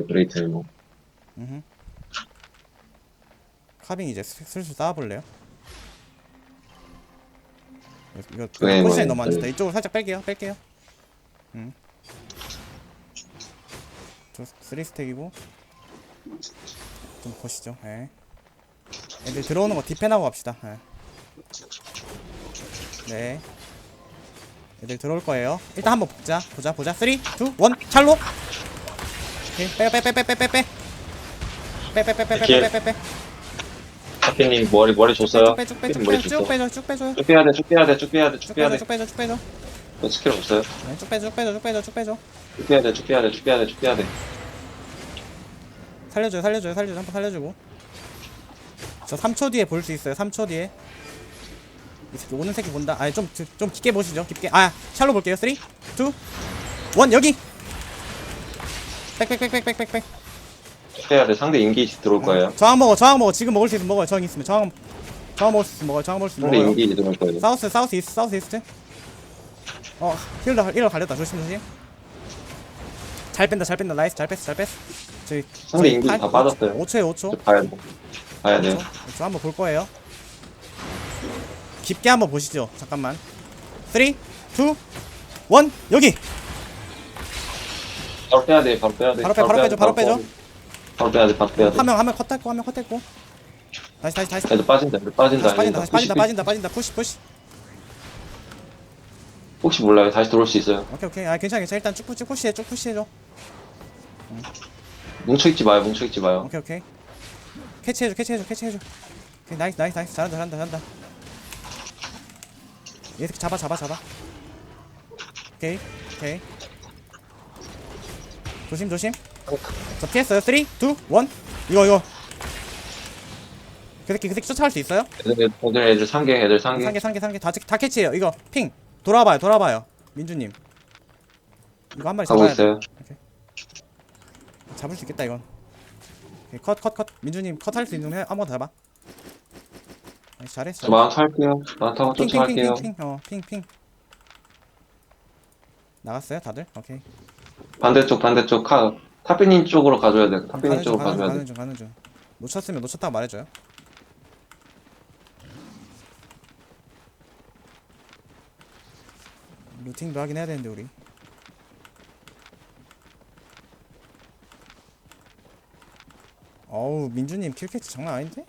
거예요, 브레이트 뭐. 음흠. 카빙 이제 슬- 슬슬 쌓아볼래요? 이거 이거 네, 포지션이 뭐, 너무 안 좋다. 네. 이쪽으로 살짝 뺄게요. 뺄게요. 음. 저 쓰리 스택이고 좀 보시죠. 예. 애들 들어오는 거 디펜하고 갑시다. 예. 네. 애들 들어올 거예요. 일단 한번 보자. 보자. 보자. 3, 2, 1, 찰로. 오케이. 빼, 빼, 빼, 빼, 빼, 빼, 빼. 빼, 빼, 빼, 빼, 빼, 빼, 빼, 빼, 빼. 하피님 머리, 머리 줬어요. 빼, 쭉 빼, 쭉 하피님 머리 빼, 쭉 줬어. 빼줘, 쭉 빼줘. 쭉 빼야 돼, 쭉 빼야 돼, 쭉 빼야 돼, 쭉쭉 빼야 빼줘, 돼. 쭉 빼줘, 쭉 빼줘. 너 스킬 없어요? 네, 쭉 빼줘, 쭉 빼줘, 쭉 빼줘, 쭉 빼줘, 쭉 빼줘. 쭉 빼야 돼, 쭉 빼야 돼, 쭉 빼야 돼, 쭉 빼야 돼. 살려줘요, 살려줘요, 살려줘, 한번 살려주고. 저 3초 뒤에 볼 수 있어요. 3초 뒤에. 이 새끼 오는 새끼 본다. 아니 좀좀 깊게 보시죠. 깊게. 아, 샬로 볼게요. 3, 2, 1 여기. 빽빽빽빽빽빽. 쭉 빼야 돼. 상대 인기 들어올 거예요. 저항 먹어, 저항 먹어. 지금 먹을 수 있으면 먹어요. 저항 있으면 저항 저항 먹을 수 있으면 먹어요. 저항 먹을 수 있으면 상대 먹어요. 인기 들어올 거예요. 사우스, 사우스 이스트, 사우스 이스트. 어, 힐러 힐러 갈렸다. 조심 조심. 잘 뺀다, 잘 뺀다. 나이스, 잘 뺐어, 잘 뺐어. 저희 상대 인기 다 빠졌어요. 5초에 5초. 쭉 봐야 돼. 봐야 돼요. 저 한번 볼 거예요. 깊게 한번 보시죠. 잠깐만. 3, 2, 1 여기. 바로 빼야 돼, 바로 빼야 돼. 바로 빼, 바로 빼야 빼줘, 돼, 바로 빼줘. 바로 빼야 돼, 바로 빼야 돼. 한 명 한 명 컷했고 한 명 컷했고. 다시 다시 다시. 애들 빠진다, 애들 빠진다. 다시 빠진다, 다시 빠진다, 빠진다, 빠진다. 푸시, 푸시. 혹시 몰라요. 다시 들어올 수 있어요. 오케이, 오케이. 아, 괜찮아, 괜찮아. 일단 쭉 푸시, 푸시해, 쭉 푸시해줘. 뭉쳐 있지 마요, 뭉쳐 있지 마요. 오케이, 오케이. 캐치해줘, 캐치해줘, 캐치해줘. 오케이, 나이스, 나이스, 나이스. 잘한다, 잘한다, 잘한다. 얘 잡아, 잡아, 잡아. 오케이, 오케이. 조심, 조심. 저 피했어요. 3, 2, 1. 이거, 이거. 그 새끼, 그 새끼 쫓아갈 수 있어요? 애들, 애들, 애들 상계, 애들 상계. 상계, 상계, 상계. 다, 다 캐치해요. 이거, 핑. 돌아봐요, 돌아봐요. 민주님. 이거 한 마리 잡아야 돼. 있어요. 잡을 수 있겠다, 이건. 오케이, 컷, 컷, 컷. 민주님, 컷 할 수 있는 거 한번 더 해봐. 나이스, 잘했어. 저 마운트 할게요. 마운트 하고 쫓아갈게요. 핑, 핑. 어, 핑, 핑. 나갔어요, 다들? 오케이. 반대쪽, 반대쪽. 카, 타피님 쪽으로 가줘야 돼. 타피님 가는 중, 쪽으로 가는 중, 가줘야 돼. 가는 중, 가는 중. 놓쳤으면 놓쳤다고 말해줘요. 루팅도 하긴 해야 되는데 우리. 어우 민주님 킬캐치 장난 아닌데?